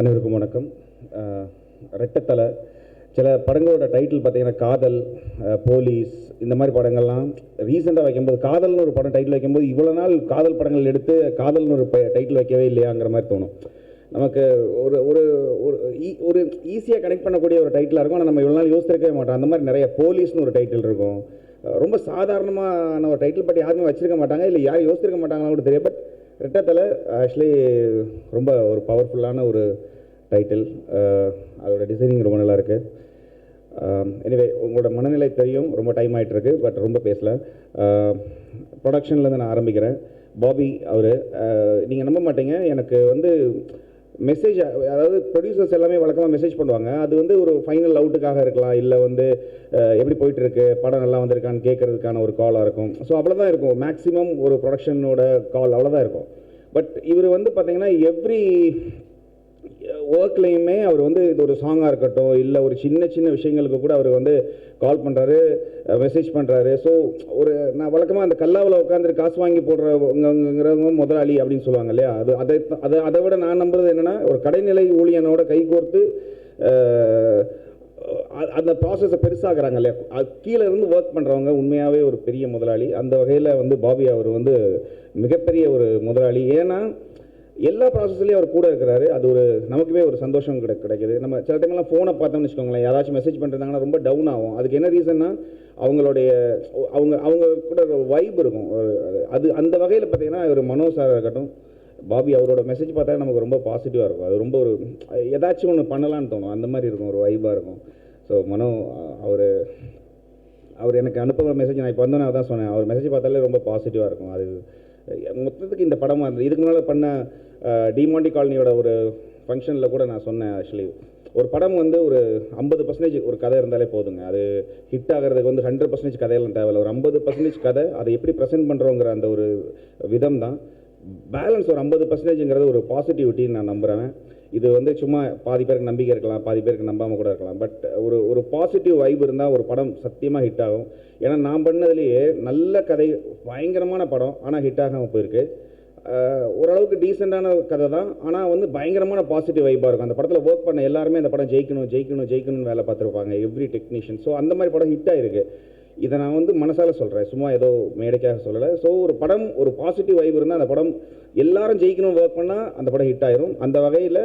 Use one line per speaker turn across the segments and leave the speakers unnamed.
அனைவருக்கும் வணக்கம். ரெட்டத்தலை சில படங்களோட டைட்டில் பார்த்தீங்கன்னா காதல் போலீஸ் இந்த மாதிரி படங்கள்லாம் ரீசெண்டாக வைக்கும்போது காதல்னு ஒரு படம் டைட்டில் வைக்கும்போது இவ்வளோ நாள் காதல் படங்கள் எடுத்து காதல்னு ஒரு டைட்டில் வைக்கவே இல்லையாங்கிற மாதிரி தோணும். நமக்கு ஒரு ஒரு ஒரு ஒரு ஈஸியாக கனெக்ட் பண்ணக்கூடிய ஒரு டைட்டிலாக இருக்கும். ஆனால் நம்ம இவ்வளோ நாள் யோசிச்சிருக்கவே மாட்டோம். அந்த மாதிரி நிறைய போலீஸ்னு ஒரு டைட்டில் இருக்கும். ரொம்ப சாதாரணமான ஒரு டைட்டில் பட் யாருமே வச்சிருக்க மாட்டாங்க. இல்லை யாரும் யோசிச்சிருக்க மாட்டாங்கன்னு கூட தெரியும் பட் ரெட்டத்தலை ஆக்சுவலி ரொம்ப ஒரு பவர்ஃபுல்லான ஒரு டைட்டில் அதோட டிசைனிங் ரொம்ப நல்லா இருக்குது எனிவே உங்களோட மனநிலை தெரியும். ரொம்ப டைம் ஆகிட்டுருக்கு பட் ரொம்ப பேசல ப்ரொடக்ஷன்லேருந்து நான் ஆரம்பிக்கிறேன். பாபி அவர் நீங்கள் நம்ப மாட்டீங்க. எனக்கு வந்து மெசேஜ் அதாவது ப்ரொடியூசர்ஸ் எல்லாமே வழக்கமாக மெசேஜ் பண்ணுவாங்க. அது வந்து ஒரு ஃபைனல் அவுட்டுக்காக இருக்கலாம். இல்லை வந்து எப்படி போயிட்டு இருக்கு படம் நல்லா வந்திருக்கான்னு கேட்கறதுக்கான ஒரு காலாக இருக்கும். ஸோ அவ்வளோதான் இருக்கும். மேக்ஸிமம் ஒரு ப்ரொடக்ஷனோட கால் அவ்வளோதான் இருக்கும். பட் இவர் வந்து பார்த்தீங்கன்னா எவ்ரி ஒர்க்லேயுமே அவர் வந்து இது ஒரு சாங்காக இருக்கட்டும் இல்லை ஒரு சின்ன சின்ன விஷயங்களுக்கு கூட அவர் வந்து கால் பண்ணுறாரு மெசேஜ் பண்ணுறாரு ஸோ ஒரு நான் வழக்கமாக அந்த கல்லாவில் உட்காந்துட்டு காசு வாங்கி போடுறவங்கிறவங்க முதலாளி அப்படின்னு சொல்லுவாங்க இல்லையா? அது அதை அதை அதை விட நான் நம்புறது என்னென்னா ஒரு கடைநிலை ஊழியனோட கைகோர்த்து அந்த ப்ராசஸை பெருசாகிறாங்க இல்லையா? அது கீழே இருந்து ஒர்க் பண்ணுறவங்க உண்மையாகவே ஒரு பெரிய முதலாளி. அந்த வகையில் வந்து பாபி அவர் வந்து மிகப்பெரிய ஒரு முதலாளி. ஏன்னா எல்லா ப்ராசஸ்லையும் அவர் கூட இருக்கிறாரு. அது ஒரு நமக்குமே ஒரு சந்தோஷம் கிடை கிடைக்குது. நம்ம சில டைம்லாம் ஃபோனை பார்த்தோம்னு வச்சுக்கோங்களேன். யாராச்சும் மெசேஜ் பண்ணுறாங்கன்னா ரொம்ப டவுன் ஆகும். அதுக்கு என்ன ரீசன்னா அவங்களுடைய அவங்க அவங்க கூட ஒரு வைப் இருக்கும். ஒரு- அது அந்த வகையில் பார்த்தீங்கன்னா ஒரு மனோ சாராக இருக்கட்டும் பாபி அவரோட மெசேஜ் பார்த்தா நமக்கு ரொம்ப பாசிட்டிவாக இருக்கும். அது ரொம்ப ஒரு ஏதாச்சும் ஒன்று பண்ணலான்னு தோணும். அந்த மாதிரி இருக்கும். ஒரு வைபாக இருக்கும். ஸோ மனோ அவர் அவர் எனக்கு அனுப்புகிற மெசேஜ் நான் இப்போ வந்தோன்னே அதான் சொன்னேன். அவர் மெசேஜ் பார்த்தாலே ரொம்ப பாசிட்டிவாக இருக்கும். அது மொத்தத்துக்கு இந்த படமாக இருந்தது இதுக்கு முன்னால் பண்ண டிமாண்டி காலனியோட ஒரு ஃபங்க்ஷனில் கூட நான் சொன்னேன் ஆக்சுவலி ஒரு படம் வந்து ஒரு ஐம்பது பர்சன்டேஜ் ஒரு கதை இருந்தாலே போதுங்க. அது ஹிட் ஆகிறதுக்கு வந்து ஹண்ட்ரட் பர்சன்டேஜ் கதையெல்லாம் தேவையில்ல. ஒரு ஐம்பது பர்சன்டேஜ் கதை அதை எப்படி ப்ரெசென்ட் பண்ணுறோங்கிற அந்த ஒரு விதம் தான் பேலன்ஸ் ஒரு ஐம்பது பர்சன்டேஜுங்கிறது ஒரு பாசிட்டிவிட்டின்னு நான் நம்புகிறேன் இது வந்து சும்மா பாதி பேருக்கு நம்பிக்கை இருக்கலாம் பாதி பேருக்கு நம்பாமல் கூட இருக்கலாம். பட் ஒரு ஒரு பாசிட்டிவ் வைப் இருந்தால் ஒரு படம் சத்தியமாக ஹிட் ஆகும். ஏன்னா நான் பண்ணதுலேயே நல்ல கதை பயங்கரமான படம் ஆனால் ஹிட் ஆகாமல் போயிருக்கு. ஓரளவுக்கு டீசெண்டான கதை தான். ஆனால் வந்து பயங்கரமான பாசிட்டிவ் வைப்பாக இருக்கும். அந்த படத்தில் ஒர்க் பண்ண எல்லாருமே அந்த படம் ஜெயிக்கணும் ஜெயிக்கணும் ஜெயிக்கணும்னு வேலை பார்த்துருப்பாங்க எவ்ரி டெக்னீஷியன் ஸோ அந்த மாதிரி படம் ஹிட் ஆகிருக்கு இதை நான் வந்து மனசால் சொல்கிறேன் சும்மா ஏதோ மேடைக்காக சொல்லலை. ஸோ ஒரு படம் ஒரு பாசிட்டிவ் வைப் இருந்தால் அந்த படம் எல்லாரும் ஜெயிக்கணும் ஒர்க் பண்ணால் அந்த படம் ஹிட் ஆயிரும். அந்த வகையில்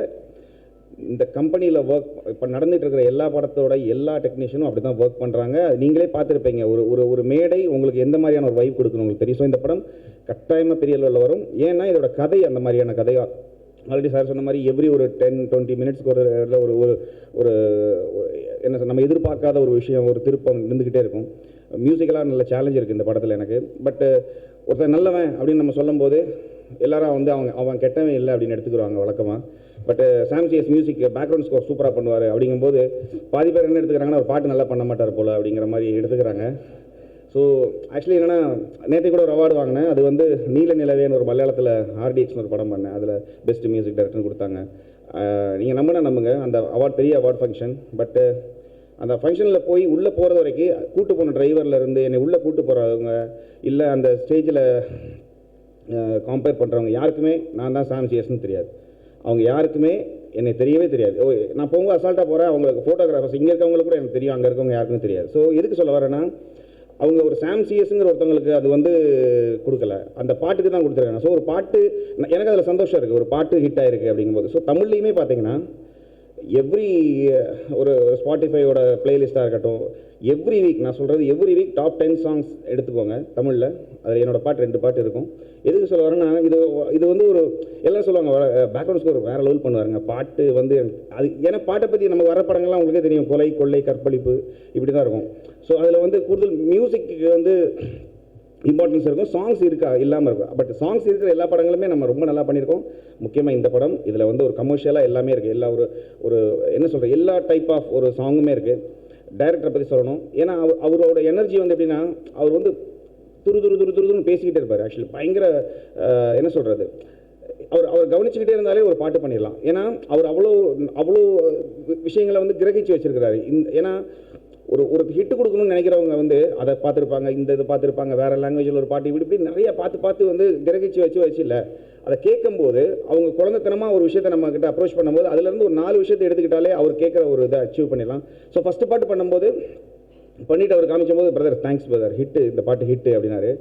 இந்த கம்பெனியில் ஒர்க் இப்போ நடந்துகிட்டு இருக்கிற எல்லா படத்தோட எல்லா டெக்னீஷியனும் அப்படி தான் ஒர்க் பண்ணுறாங்க நீங்களே பார்த்துருப்பீங்க. ஒரு ஒரு ஒரு மேடை உங்களுக்கு எந்த மாதிரியான ஒரு வைப் கொடுக்கணும் உங்களுக்கு தெரியும். ஸோ இந்த படம் கட்டாயமாக பெரிய அளவில் வரும். ஏன்னா இதோட கதை அந்த மாதிரியான கதையாக ஆல்ரெடி சார் சொன்ன மாதிரி எவ்ரி ஒரு டென் டுவெண்ட்டி மினிட்ஸ்க்கு ஒரு ஒரு ஒரு என்ன சொல்ல நம்ம எதிர்பார்க்காத ஒரு விஷயம் ஒரு திருப்பம் இருந்துக்கிட்டே இருக்கும். மியூசிக்கலாக நல்ல சேலஞ்ச் இருக்குது இந்த படத்தில் எனக்கு. பட்டு ஒருத்தன் நல்லவன் அப்படின்னு நம்ம சொல்லும்போது எல்லாரும் வந்து அவங்க அவன் கெட்டவன் இல்லை அப்படின்னு எடுத்துக்கிறாங்க வழக்கமாக but Sam CS music background score சூப்பராக பண்ணுவார் அப்படிங்கும்போது பாதி பேர் என்ன எடுத்துக்கிறாங்கன்னா ஒரு பாட்டு நல்லா பண்ண மாட்டார் போல் அப்படிங்கிற மாதிரி எடுத்துக்கிறாங்க. ஸோ ஆக்சுவலி என்னென்னா நேற்று கூட ஒரு அவார்டு வாங்கினேன். அது வந்து நீல நிலவேன்னு ஒரு மலையாளத்தில் ஆர்டிஎக்ஸ்னு ஒரு படம் பண்ணேன். அதில் பெஸ்ட் மியூசிக் டைரக்டர்னு கொடுத்தாங்க. நீங்கள் நம்பினா நம்புங்க. அந்த அவார்ட் பெரிய அவார்ட் ஃபங்க்ஷன் பட்டு அந்த ஃபங்க்ஷனில் போய் உள்ளே போகிறது வரைக்கும் கூட்டு போன டிரைவர்ல இருந்து என்னை உள்ளே கூட்டு போகிறவங்க இல்லை அந்த ஸ்டேஜில் கம்பேர் பண்ணுறவங்க யாருக்குமே நான் தான் சாம் சிஎஸ்னு தெரியாது. அவங்க யாருக்குமே என்னை தெரியவே தெரியாது. ஓ நான் போகும்போது அசால்ட்டாக போகிறேன் அவங்களுக்கு ஃபோட்டோகிராஃபர்ஸ் இங்கே இருக்கவங்களுக்கு கூட எனக்கு தெரியும் அங்கே இருக்கவங்க யாருக்குமே தெரியாது. ஸோ எதுக்கு சொல்ல வரேன்னா அவங்க ஒரு சாம் சிஎஸ்ங்கிற ஒருத்தவங்களுக்கு அது வந்து கொடுக்கல. அந்த பாட்டுக்கு தான் கொடுத்துருக்காங்க. ஸோ ஒரு பாட்டு எனக்கு அதில் சந்தோஷம் இருக்குது ஒரு பாட்டு ஹிட் ஆகிருக்கு அப்படிங்கும்போது. ஸோ தமிழ்லையுமே பார்த்தீங்கன்னா எவ்ரி uh, ஒரு ஸ்பாட்டிஃபையோட பிளேலிஸ்ட்டாக இருக்கட்டும் எவ்ரி வீக் நான் சொல்கிறது every week top ten songs எடுத்துக்கோங்க தமிழில். அதில் என்னோட பாட்டு ரெண்டு பாட்டு இருக்கும். எதுக்கு சொல்ல வரேன்னா இது இது வந்து ஒரு எல்லாம் சொல்லுவாங்க பேக்ரவுண்ட் ஸ்கோர் வேறு லெவல் பண்ணுவாருங்க. பாட்டு வந்து அது ஏன்னா பாட்டை பற்றி நம்ம வர படங்கள்லாம் உங்களுக்கே தெரியும். கொலை கொள்ளை கற்பழிப்பு இப்படி தான் இருக்கும். ஸோ அதில் வந்து கூடுதல் மியூசிக்கு வந்து இம்பார்ட்டன்ஸ் இருக்கும். சாங்ஸ் இருக்கா? இல்லாமல் இருக்கும். பட் சாங்ஸ் இருக்கிற எல்லா படங்களுமே நம்ம ரொம்ப நல்லா பண்ணியிருக்கோம். முக்கியமாக இந்த படம். இதில் வந்து ஒரு கமர்ஷியலாக எல்லாமே இருக்குது எல்லா ஒரு ஒரு என்ன சொல்கிறது எல்லா டைப் ஆஃப் ஒரு சாங்குமே இருக்குது டைரக்டரை பற்றி சொல்லணும். ஏன்னா அவர் அவரோட எனர்ஜி வந்து எப்படின்னா அவர் வந்து துரு துரு துரு துருன்னு பேசிக்கிட்டே இருப்பார். ஆக்சுவலி பயங்கர என்ன சொல்கிறது அவர் அவர் கவனிச்சுக்கிட்டே இருந்தாலே ஒரு பாட்டு பண்ணிடலாம். ஏன்னா அவர் அவ்வளோ அவ்வளோ விஷயங்களை வந்து கிரகிச்சு வச்சிருக்கிறாரு. இந்த ஏன்னா ஒரு ஒரு ஹிட் கொடுக்கணும்னு நினைக்கிறவங்க வந்து அதை பார்த்துருப்பாங்க இந்த இதை பார்த்துருப்பாங்க வேறு லாங்குவேஜில் ஒரு பாட்டு இப்படி இப்படி நிறைய பார்த்து பார்த்து வந்து கிரகிச்சு வச்சு வச்சு இல்லை. அதை கேட்கும்போது அவங்க குழந்தைத்தனமாக ஒரு விஷயத்தை நம்ம கிட்ட அப்ரோச் பண்ணும்போது அதுலேருந்து ஒரு நாலு விஷயத்தை எடுத்துக்கிட்டாலே அவர் கேட்குற ஒரு இதை அச்சீவ் பண்ணிடலாம். ஸோ ஃபஸ்ட்டு பாட்டு பண்ணும்போது பண்ணிட்டு அவர் காமிக்கும்போது பிரதர் தேங்க்ஸ் பிரதர் ஹிட்டு இந்த பாட்டு ஹிட்டு அப்படின்னாரு.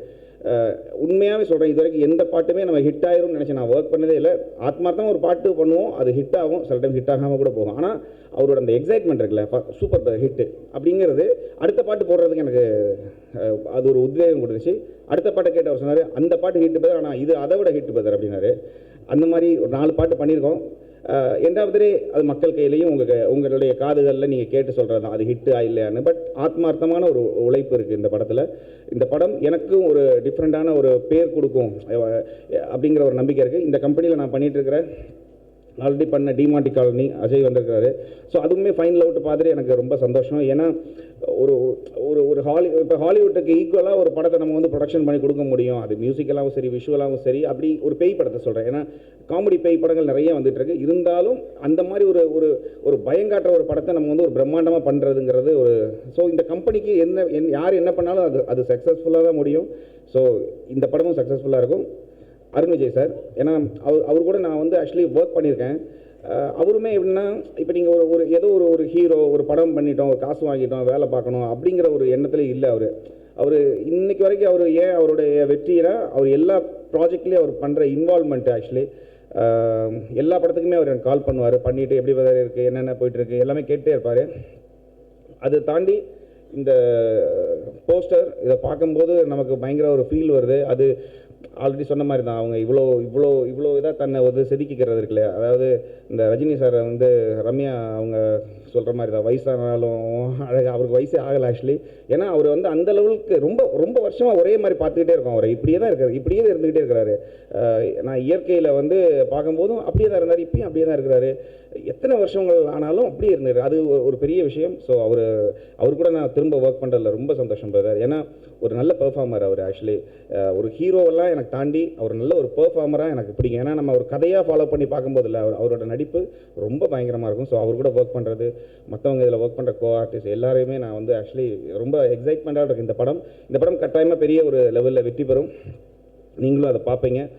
உண்மையாகவே சொல்கிறேன் இது வரைக்கும் எந்த பாட்டுமே நம்ம ஹிட் ஆயிரும்னு நினச்சி நான் ஒர்க் பண்ணதே இல்லை. ஆத்மார்த்தமாக ஒரு பாட்டு பண்ணுவோம் அது ஹிட் ஆகும் சில டைம் ஹிட் ஆகாமல் கூட போகும். ஆனால் அவரோட அந்த எக்ஸைட்மெண்ட் இருக்குல்ல சூப்பர் பிரதர் ஹிட்டு அப்படிங்கிறது அடுத்த பாட்டு போடுறதுக்கு எனக்கு அது ஒரு உத்வேகம் கொடுத்துச்சு. அடுத்த பாட்டை கேட்டவர் சொன்னார் அந்த பாட்டு ஹிட் பதர் ஆனால் இது அதை விட ஹிட் பதர் அப்படின்னாரு. அந்த மாதிரி ஒரு நாலு பாட்டு பண்ணியிருக்கோம். எண்டாவதுலே அது மக்கள் கையிலையும் உங்கள் உங்களுடைய காதுகளில் நீங்கள் கேட்டு சொல்கிறது தான். அது ஹிட்டா இல்லையான்னு. பட் ஆத்மார்த்தமான ஒரு உழைப்பு இருக்குது இந்த படத்தில். இந்த படம் எனக்கும் ஒரு டிஃப்ரெண்ட்டான ஒரு பேர் கொடுக்கும். அப்படிங்கிற ஒரு நம்பிக்கை இருக்குது இந்த கம்பெனியில் நான் பண்ணிகிட்டு இருக்கிற ஆல்ரெடி பண்ண டிமாண்டி காலனி அஜய் வந்திருக்காரு. ஸோ அதுவுமே ஃபைனல் அவுட் பார்த்துட்டு எனக்கு ரொம்ப சந்தோஷம். ஏன்னா ஒரு ஒரு ஒரு ஹாலி இப்போ ஹாலிவுட்டுக்கு ஈக்குவலாக ஒரு படத்தை நம்ம வந்து ப்ரொடக்ஷன் பண்ணி கொடுக்க முடியும். அது மியூசிக்கலாகவும் சரி விஷுவலாகவும் சரி அப்படி ஒரு பேய் படத்தை சொல்கிறேன் ஏன்னா காமெடி பேய் படங்கள் நிறைய வந்துட்டு இருக்கு. இருந்தாலும் அந்த மாதிரி ஒரு ஒரு ஒரு பயங்காட்டுற ஒரு படத்தை நம்ம வந்து ஒரு பிரம்மாண்டமாக பண்ணுறதுங்கிறது ஒரு ஸோ இந்த கம்பெனிக்கு என்ன என் யார் என்ன பண்ணாலும் அது அது சக்ஸஸ்ஃபுல்லாக தான் முடியும். ஸோ இந்த படமும் சக்ஸஸ்ஃபுல்லாக இருக்கும். அருண் விஜய் சார். ஏன்னா அவர் அவர் கூட நான் வந்து ஆக்சுவலி ஒர்க் பண்ணியிருக்கேன். அவருமே எப்படின்னா இப்போ நீங்கள் ஒரு ஒரு ஏதோ ஒரு ஒரு ஹீரோ ஒரு படம் பண்ணிட்டோம் ஒரு காசு வாங்கிட்டோம் வேலை பார்க்கணும் அப்படிங்கிற ஒரு எண்ணத்துல இல்லை அவர். அவர் இன்னைக்கு வரைக்கும் அவர் ஏன் அவருடைய வெற்றினா அவர் எல்லா ப்ராஜெக்ட்லேயும் அவர் பண்ணுற இன்வால்மெண்ட் ஆக்சுவலி எல்லா படத்துக்குமே அவர் எனக்கு கால் பண்ணுவார். பண்ணிவிட்டு எப்படி வேறு இருக்குது என்னென்ன போயிட்டு இருக்கு எல்லாமே கேட்டே இருப்பார். அதை தாண்டி இந்த போஸ்டர் இதை பார்க்கும்போது நமக்கு பயங்கர ஒரு ஃபீல் வருது. அது ஆல்ரெடி சொன்ன மாதிரி தான் அவங்க இவ்வளோ இவ்வளோ இவ்வளோ இதாக தன்னை வந்து செதுக்கிக்கிறது இருக்குல்ல அதாவது இந்த ரஜினி சாரை வந்து ரம்யா அவங்க சொல்கிற மாதிரி தான் வயசானாலும் அழகாக அவருக்கு வயசே ஆகலை ஆக்சுவலி ஏன்னா அவர் வந்து அந்த லெவலுக்கு ரொம்ப ரொம்ப வருஷமாக ஒரே மாதிரி பார்த்துக்கிட்டே இருக்கோம் அவரை. இப்படியே தான் இருக்காரு. இப்படியே தான் இருந்துக்கிட்டே இருக்கிறாரு. நான் இயற்கையில் வந்து பார்க்கும்போதும் அப்படியே தான் இருந்தார். இப்பயும் அப்படியே தான் இருக்கிறாரு. எத்தனை வருஷங்கள் ஆனாலும் அப்படியே இருந்தார் அது ஒரு- ஒரு பெரிய விஷயம். ஸோ அவர் அவர் கூட நான் திரும்ப ஒர்க் பண்ணுறதுல ரொம்ப சந்தோஷம் பிரதர் ஏன்னா ஒரு நல்ல பெர்ஃபார்மர் அவர் ஆக்சுவலி ஒரு ஹீரோவெல்லாம் எனக்கு தாண்டி அவர் நல்ல ஒரு பெர்ஃபார்மராக எனக்கு பிடிக்கும். ஏன்னா நம்ம ஒரு கதையாக ஃபாலோ பண்ணி பார்க்கும்போது இல்லை அவர் அவரோட நடிப்பு ரொம்ப பயங்கரமாக இருக்கும். ஸோ அவர் கூட ஒர்க் பண்ணுறது மற்றவங்க இதில் ஒர்க் பண்ணுற கோ ஆர்டிஸ்ட் எல்லாரையுமே நான் வந்து ஆக்சுவலி ரொம்ப எக்ஸைட்மெண்ட்டாக இருக்கும் இந்த படம் இந்த படம் கட்டாயமாக பெரிய ஒரு லெவலில் வெற்றி பெறும். நீங்களும் அதை பார்ப்பீங்க.